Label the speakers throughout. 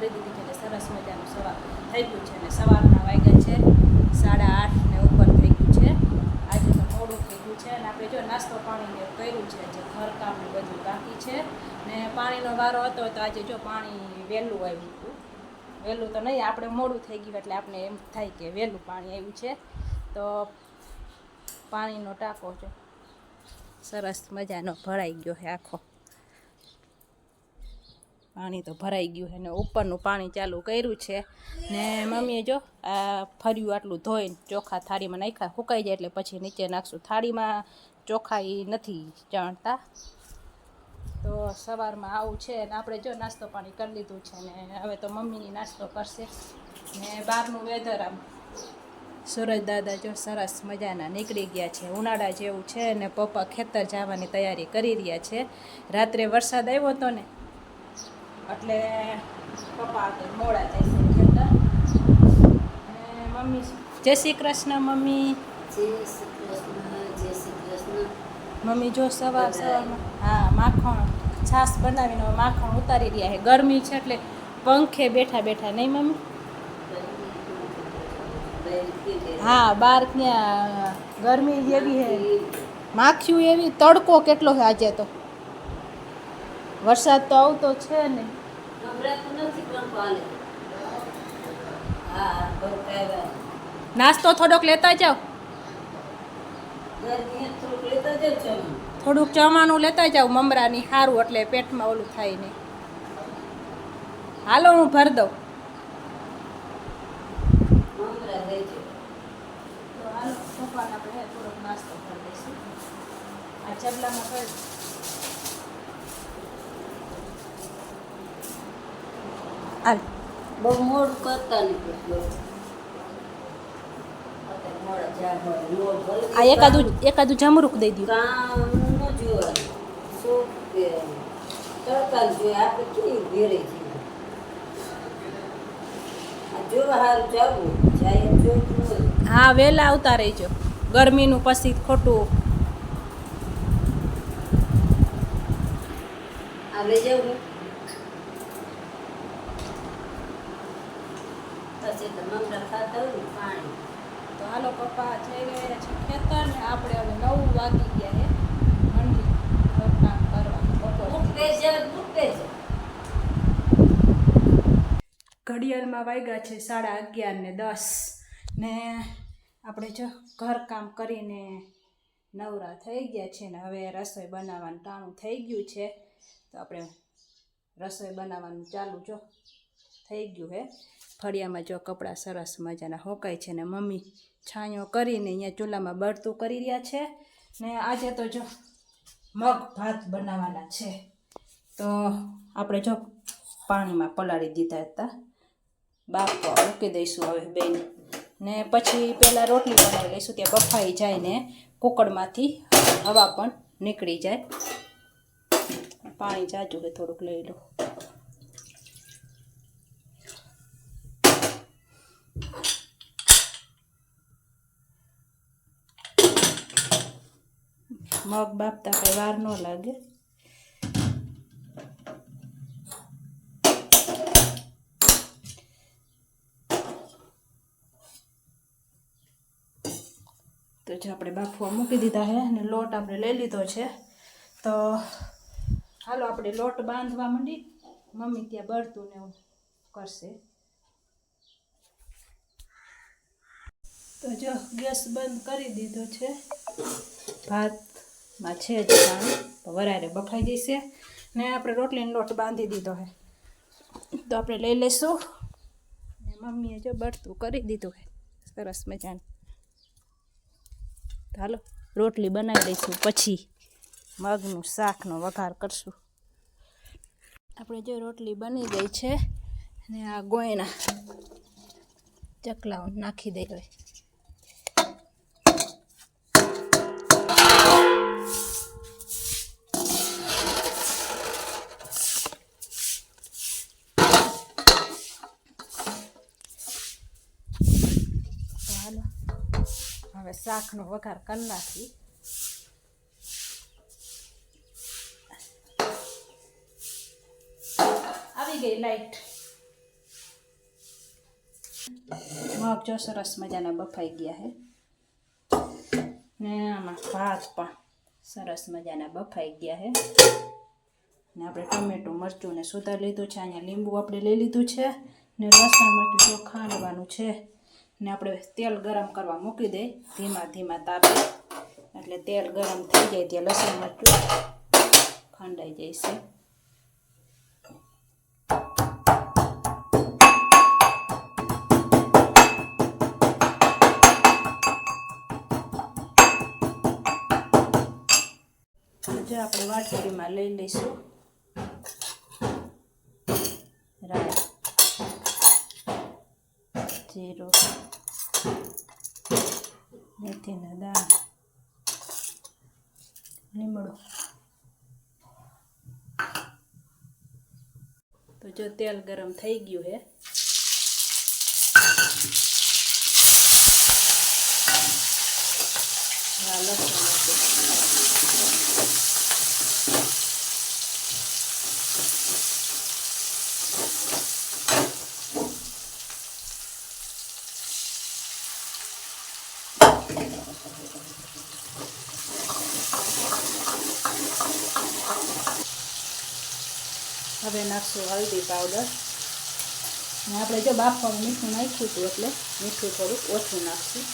Speaker 1: કરી દીધી એટલે સરસ મજાનું સવાર થઈ ગયું છે અને સવારના વાગ્યા છે. સાડા આઠ ને ઉપર થઈ ગયું છે. આજે તો મોડું થઈ ગયું છે અને આપણે જો નાસ્તો પાણીને કર્યું છે, જે ઘરકામ ને બધું બાકી છે. ને પાણીનો વારો હતો તો આજે જો પાણી વહેલું આવ્યું હતું. વહેલું તો નહીં, આપણે મોડું થઈ ગયું એટલે આપણે એમ થાય કે વહેલું પાણી આવ્યું છે. તો પાણીનો ટાંકો છે સરસ મજાનો ભરાઈ ગયો છે આખો. પાણી તો ભરાઈ ગયું છે ને ઉપરનું પાણી ચાલુ કર્યું છે. ને મમ્મીએ જો, આ ફર્યું આટલું ધોઈને ચોખા થાળીમાં નાખ્યા, સુકાઈ જાય એટલે પછી નીચે નાખશું. થાળીમાં ચોખા એ નથી જાણતા તો સવારમાં આવું છે ને આપણે જો નાસ્તો પાણી કરી લીધું છે ને હવે તો મમ્મીની નાસ્તો કરશે. ને બહારનું વેધર આમ, સુરજ દાદા જો સરસ મજાના નીકળી ગયા છે. ઉનાળા જેવું છે ને પપ્પા ખેતર જવાની તૈયારી કરી રહ્યા છે. રાત્રે વરસાદ આવ્યો હતો ને એટલે પપ્પા મોડા જાય છે ખેતર અને મમ્મી જય શ્રી કૃષ્ણ મમ્મી.
Speaker 2: જય શ્રી કૃષ્ણ જય શ્રી કૃષ્ણ.
Speaker 1: મમ્મી જો સવાર સવારમાં હા માખણ છાશ બનાવીને માખણ ઉતારી રહ્યા છે. ગરમી છે એટલે પંખે બેઠા બેઠા નહીં મમ્મી? હા બાર ત્યાં ગરમી જેવી છે. માખ્યું એવી તડકો કેટલો છે આજે તો? વરસાદ તો આવતો છે ને. નાસ્તો થોડોક લેતા જાઓ.
Speaker 2: થોડુંક
Speaker 1: જમવાનું લેતા જાઓ મમરાની સારું એટલે પેટમાં ઓલું થાય નહીં. હાલો, હું ભર દઉં. નાસ્તો કરી હાલ.
Speaker 2: બહુ મોડું કરતા નહીં
Speaker 1: આ એકાદું એકાદું જમરૂક દઈ દઉં
Speaker 2: જોવા જવું
Speaker 1: હા વહેલા આવતા રહેજો. ગરમીનું પછી ખોટું.
Speaker 2: આ લઈ જાઉં ને તમામ તો મમરા ખાતા હોય ને પાણી.
Speaker 1: તો હાલો પપ્પા જઈ ગયા છે ખેતર ને આપણે હવે નવું વાગી ગયા મંડી કરવા
Speaker 2: છે
Speaker 1: ઘડિયાળમાં વાગ્યા છે સાડા અગિયાર ને દસ. ને આપણે જો ઘરકામ કરીને નવરા થઈ ગયા છે ને હવે રસોઈ બનાવવાનું ટાણું થઈ ગયું છે. તો આપણે રસોઈ બનાવવાનું ચાલુ જો. થઈ ગયું હે. ફળિયામાં જો કપડાં સરસ મજાના હોકાય છે ને મમ્મી છાંયો કરીને અહીંયા ચૂલામાં બળતું કરી રહ્યા છે. ને આજે તો જો મગ ભાત બનાવવાના છે. તો આપણે જો પાણીમાં પલાળી દીધા હતા. બાપ મૂકી દઈશું હવે બેન. ને પછી પહેલાં રોટલી બનાવી લઈશું, ત્યાં બફાઈ જાય ને કુકડમાંથી હવા પણ નીકળી જાય. પાણી જાજુ હોય થોડુંક લઈ લો. મગ બાફતા કઈ વાર ન લાગે. તો જે આપણે બાફવા મૂકી દીધા છે અને લોટ આપણે લઈ લીધો છે, તો હાલો આપણે લોટ બાંધવા માંડી. મમ્મી ત્યાં બળતું ને એવું કરશે. તો જો ગેસ બંધ કરી દીધો છે. ભાતમાં છે જ તો વરારે બફાઈ જશે ને આપણે રોટલીનો લોટ બાંધી દીધો છે તો આપણે લઈ લઈશું. ને મમ્મીએ જો બળતું કરી દીધું છે સરસ મજાનું. તો હાલો, રોટલી બનાવી દઈશું પછી મગનું શાકનો વઘાર કરશું. આપણે જો રોટલી બની ગઈ છે. ને આ ગોયના ચકલાઓ નાખી દઈ હવે હાલો હવે શાકનો વઘાર કરી નાખી. આવી ગઈ લાઈટ. મગ જો સરસ મજાના બફાઈ ગયા હે. ને આમાં ભાત પણ સરસ મજાના બફાઈ ગયા હે. ને આપણે ટમેટું, મરચું ને સુધાર લીધું છે. અહીંયા લીંબુ આપણે લઈ લીધું છે. ને લસણ, મરચું જો ખાંડવાનું છે. ને આપણે તેલ ગરમ કરવા મૂકી દઈએ ધીમા ધીમા તાપે. એટલે તેલ ગરમ થઈ જાય ત્યાં લસણ મરચું ખંડાઈ જાય છે આપણે વાટકીમાં લઈ લઈશું. જીરું મેથીના દાળ લીમડો તો જો તેલ ગરમ થઈ ગયું હે લસણ નાખી. હવે નાખશું હલ્દી પાવડર ને આપણે જો બાફવામાં મીઠું નાખ્યું હતું એટલે મીઠું થોડુંક ઓછું નાખશું.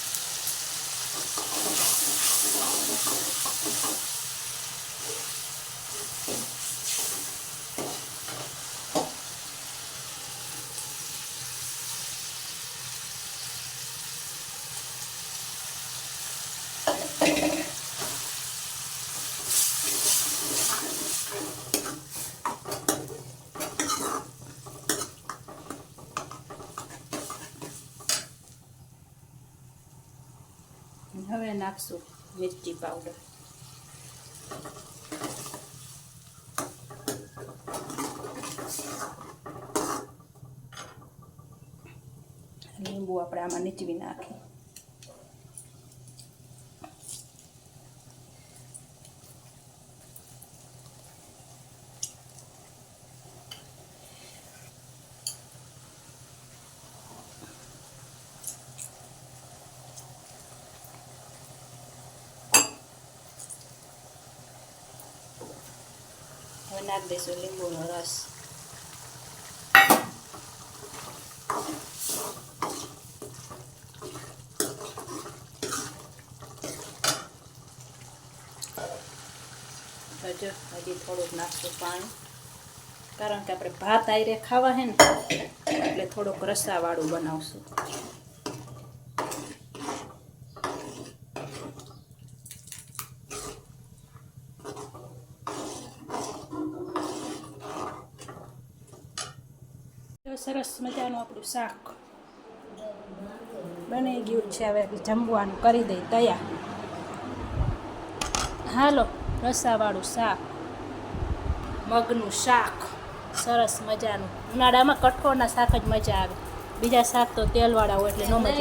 Speaker 1: નાખશું મિર્ચી પાવડર લીંબુ આપણે આમાં નીચવી નાખી. હવે નાખી દઈશું લીંબુનો રસ હજુ હજી થોડુંક નાખશું પાણી કારણ કે આપણે ભાત આયરે ખાવા હે ને એટલે થોડુંક રસાવાળું બનાવશું સરસ મજાનું આપણું શાક બની ગયું છે. હવે જમવાનું કરી દઈ તૈયાર. હાલો રસાવાળું શાક મગનું શાક સરસ મજાનું. ઉનાળામાં કઠોળના શાક જ મજા આવે. બીજા શાક તો તેલવાળા હોય એટલે નો મજા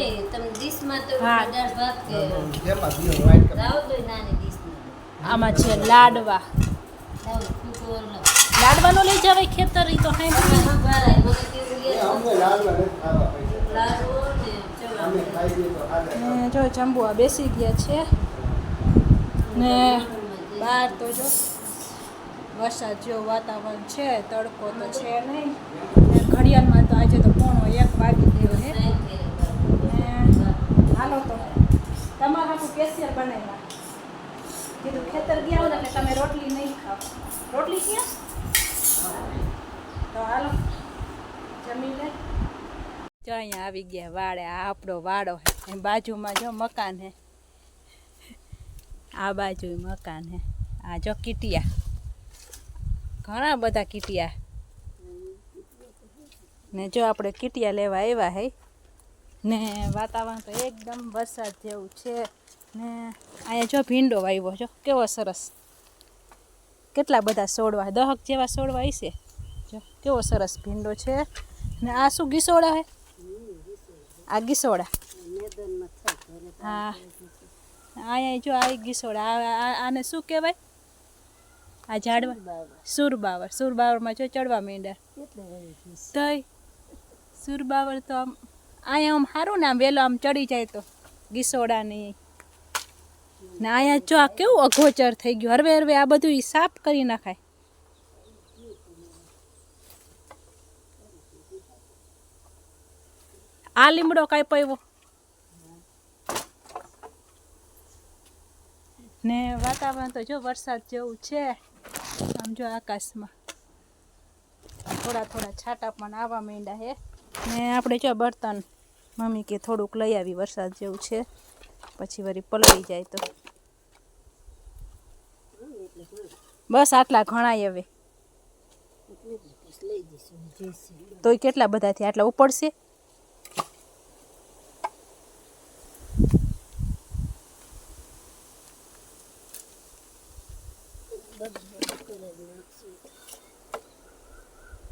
Speaker 1: આમાં છે લાડવા. લાડવાનો લઈ જવાય ખેતર ઈ તો
Speaker 3: ખાવા.
Speaker 2: લાડવો ને
Speaker 1: જો જંબુઆ બેસી ગયા છે. ને બહાર તો જો વરસાદ જો વાતાવરણ છે, તડકો તો છે નહીં. ઘડિયાળમાં તો આજે તો પોણો એક વાગી ગયો ને હાલો તો તમારા હાટું કેસિયર બનાવ્યા. કીધું ખેતર ગયા ને તમે રોટલી નહીં ખાઓ રોટલી ક્યાં તો હાલો જમી લે જો અહીંયા આવી ગયા વાડે આ આપણો વાડો હે. બાજુમાં જો મકાન હે. આ બાજુ મકાન હે. આ જો કીટિયા. ઘણા બધા કીટિયા. ને જો આપણે કીટિયા લેવા આવ્યા હે. ને વાતાવરણ તો એકદમ વરસાદ જેવું છે. ને અહીંયા જો ભીંડો વાવ્યો જો કેવો સરસ. કેટલા બધા છોડવા દહક જેવા છોડવા હશે? જો, કેવો સરસ ભીંડો છે. ને આ શું ગીસોડા હે? આ ગીસોડા. હા. અહીંયા જો આ ગીસોડા. આને શું કહેવાય? આ ઝાડવા. સુરબાવર સુરબાવરમાં જો ચડવા માંડ્યા. તોય સુરબાવર તો આમ અહીંયા આમ સારું ને આમ વહેલો આમ ચડી જાય તો ગીસોડાની. ને અહીંયા જો આ કેવું અઘોચર થઈ ગયું. હરવે હરવે આ બધું સાફ કરી નાખાય. આ લીમડો કાંઈ પૈવો ને વાતાવરણ તો જો વરસાદ જેવું છે. આમ જો આકાશમાં થોડા થોડા છાંટા પણ આવવા માંડ્યા હે ને આપણે જો બર્તન મમ્મી કે થોડુંક લઈ આવી વરસાદ જેવું છે. પછી વળી પલળી જાય તો. બસ આટલા ઘણાય હવે. તોય કેટલા બધાથી? આટલા ઉપડશે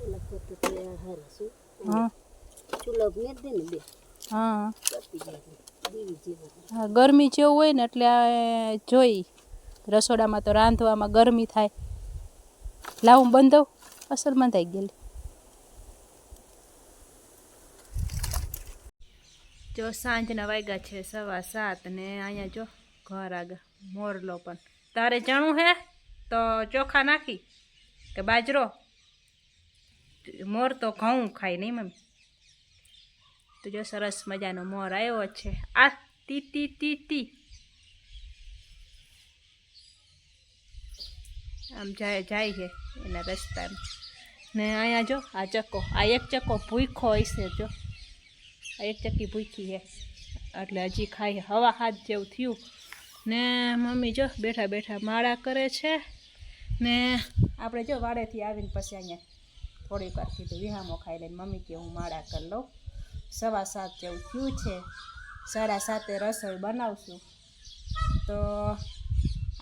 Speaker 2: એના કરતાં તો આ હારા શું
Speaker 1: હા
Speaker 2: ચૂલા મેં દે ને બે
Speaker 1: હા. હા ગરમી જેવું હોય ને એટલે જોઈ. રસોડામાં તો રાંધવામાં ગરમી થાય. લાવું બંધવ અસલ બંધાઈ ગયેલી. જો સાંજના વાગ્યા છે સવા સાત ને અહીંયા જો ઘર આગળ મોરલો પણ. તારે ચણું હે? તો ચોખા નાખી કે બાજરો? મોર તો ઘઉં ખાય નહીં મમ્મી. તો જો સરસ મજાનો મોર આવ્યો છે. આ તી તી તી તી. આમ જાય જાય છે એના રસ્તામાં. ને અહીંયા જો, આ ચક્કો, આ એક ચક્કો ભૂખો હશે જો. આ એક ચક્કી ભૂખી છે. એટલે હજી ખાઈ હવા હાથ જેવું થયું. ને મમ્મી જો બેઠા બેઠા માળા કરે છે. ને આપણે જો વાડેથી આવીને પછી અહીંયા થોડીક વાર કીધું, વિહામો ખાઈ લઈને મમ્મી કે હું માળા કરી લઉં. સવા સાત જેવું થયું છે. સાડા સાતે રસોઈ બનાવશું. તો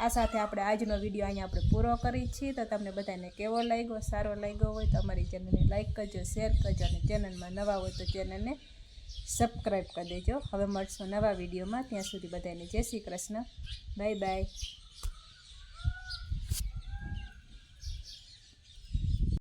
Speaker 1: આ સાથે આપણે આજનો વીડિયો અહીંયા આપણે પૂરો કરી છીએ. તો તમને બધાને કેવો લાગ્યો, સારો લાગ્યો હોય તો અમારી ચેનલને લાઇક કરજો, શેર કરજો અને ચેનલમાં નવા હોય તો ચેનલને સબસ્ક્રાઈબ કરી દેજો. હવે મળશું નવા વિડીયોમાં. ત્યાં સુધી બધાને જય શ્રી કૃષ્ણ. Bye bye.